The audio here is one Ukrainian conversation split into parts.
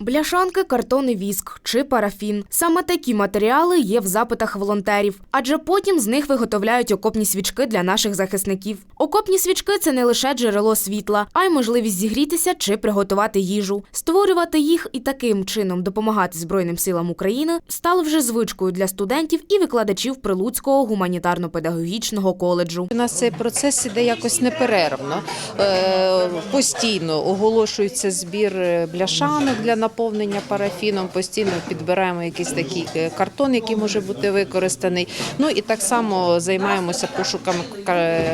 Бляшанки, картон і віск чи парафін. Саме такі матеріали є в запитах волонтерів, адже потім з них виготовляють окопні свічки для наших захисників. Окопні свічки це не лише джерело світла, а й можливість зігрітися чи приготувати їжу. Створювати їх і таким чином допомагати Збройним силам України стало вже звичкою для студентів і викладачів Прилуцького гуманітарно-педагогічного коледжу. У нас цей процес іде якось неперервно. Е, Постійно оголошується збір е, бляшанок для наповнення парафіном. Постійно підбираємо якийсь такий е, картон, який може бути використаний. Ну і так само займаємося пошуками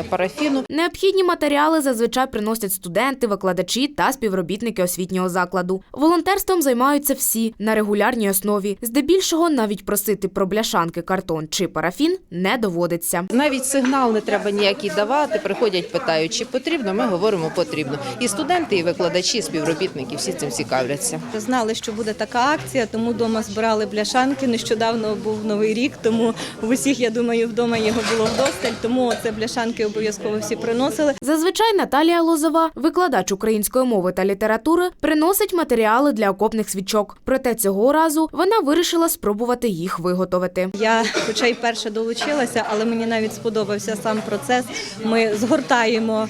парафіну. Необхідні матеріали зазвичай приносять студенти, викладачі та співробітники освітнього закладу. Волонтерством займаються всі на регулярній основі. Здебільшого навіть просити про бляшанки, картон чи парафін не доводиться. Навіть сигнал не треба ніякий давати. Приходять, питають, чи потрібно. Ми говоримо потрібно. І студенти, і викладачі, і співробітники всі цим цікавляться. Знали, що буде така акція, тому вдома збирали бляшанки. Нещодавно був новий рік, тому в усіх, я думаю, вдома його було вдосталь. Тому це бляшанки обов'язково всі приносили. Зазвичай Наталія Лозова, викладач української мови та літератури, приносить матеріали для окопних свічок. Проте цього разу вона вирішила спробувати їх виготовити. Я, хоча й перше долучилася, але мені навіть сподобався сам процес. Ми згортаємо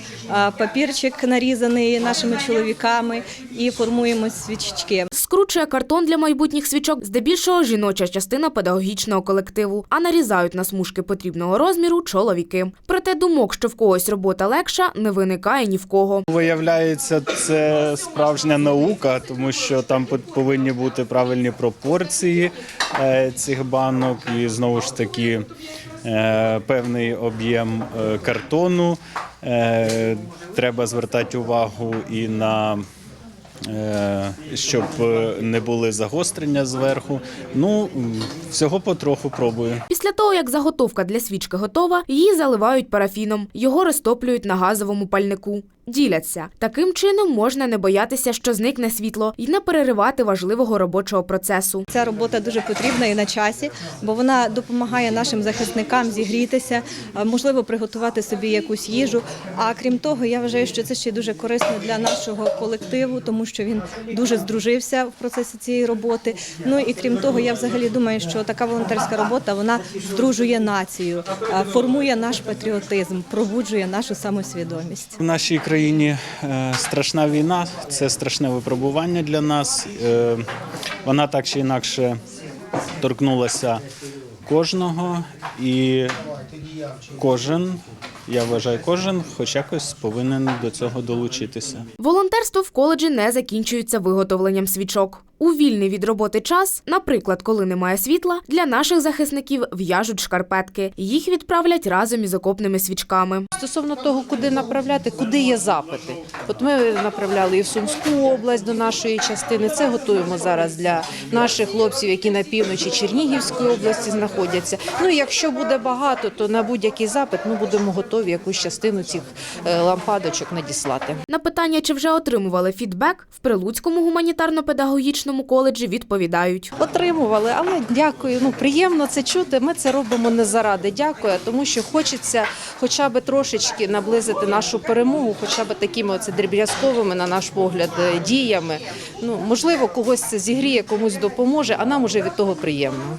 папірчик, нарізаний нашими чоловіками, і формуємо свічечки. Скручує картон для майбутніх свічок здебільшого жіноча частина педагогічного колективу, а нарізають на смужки потрібного розміру чоловіки. Проте думок, що в когось робота легша, не виникає ні в кого. Виявляється, це справжня наука, тому що там по- повинні бути правильні пропорції е, цих банок, і знову ж таки е, певний об'єм е, картону. Треба звертати увагу і на щоб е, не були загострення зверху. Ну, всього потроху пробую. Після того, як заготовка для свічки готова, її заливають парафіном, його розтоплюють на газовому пальнику. Діляться. Таким чином можна не боятися, що зникне світло, і не переривати важливого робочого процесу. Ця робота дуже потрібна і на часі, бо вона допомагає нашим захисникам зігрітися, можливо, приготувати собі якусь їжу. А крім того, я вважаю, що це ще дуже корисно для нашого колективу, тому що він дуже здружився в процесі цієї роботи. Ну і крім того, я взагалі думаю, що така волонтерська робота вона здружує націю, формує наш патріотизм, пробуджує нашу самосвідомість. В нашій країні е, страшна війна, це страшне випробування для нас. Е, Вона так чи інакше торкнулася кожного, і кожен, я вважаю, кожен хоч якось повинен до цього долучитися. Волонтерство в коледжі не закінчується виготовленням свічок. У вільний від роботи час, наприклад, коли немає світла, для наших захисників в'яжуть шкарпетки. Їх відправлять разом із окопними свічками. Стосовно того, куди направляти, куди є запити. От ми направляли і в Сумську область до нашої частини. Це готуємо зараз для наших хлопців, які на півночі Чернігівської області знаходяться. Ну і якщо буде багато, то на будь-який запит ми будемо готові якусь частину цих е, лампадочок надіслати. На питання, чи вже отримували фідбек, в Прилуцькому гуманітарно-педагогічному коледжі відповідають. Отримували, але дякую. Ну приємно це чути. Ми це робимо не заради дякую, тому що хочеться хоча б трошечки наблизити нашу перемогу, хоча б такими оце дріб'язковими, на наш погляд, е, діями. Ну можливо, когось це зігріє, комусь допоможе, а нам уже від того приємно.